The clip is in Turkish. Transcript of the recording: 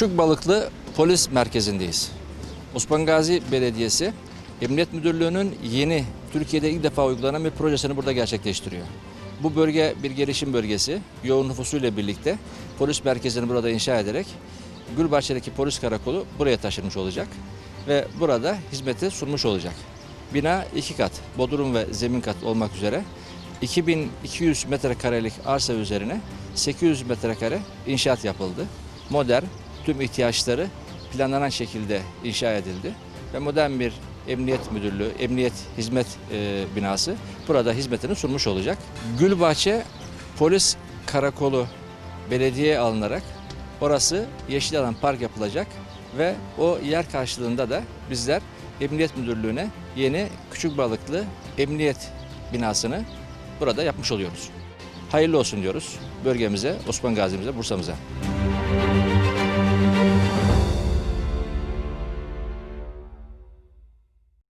Küçük Balıklı Polis Merkezi'ndeyiz. Osman Gazi Belediyesi Emniyet Müdürlüğü'nün yeni Türkiye'de ilk defa uygulanan bir projesini burada gerçekleştiriyor. Bu bölge bir gelişim bölgesi. Yoğun nüfusuyla birlikte polis merkezini burada inşa ederek Gülbahçe'deki polis karakolu buraya taşınmış olacak ve burada hizmeti sunmuş olacak. Bina iki kat, bodrum ve zemin kat olmak üzere 2200 metrekarelik arsa üzerine 800 metrekare inşaat yapıldı. Modern, tüm ihtiyaçları planlanan şekilde inşa edildi ve modern bir emniyet müdürlüğü, emniyet hizmet e, binası burada hizmetini sunmuş olacak. Gülbahçe Polis Karakolu belediyeye alınarak orası yeşil alan park yapılacak ve o yer karşılığında da bizler Emniyet Müdürlüğü'ne yeni küçük balıklı emniyet binasını burada yapmış oluyoruz. Hayırlı olsun diyoruz bölgemize, Osman Gazi'mize, Bursa'mıza.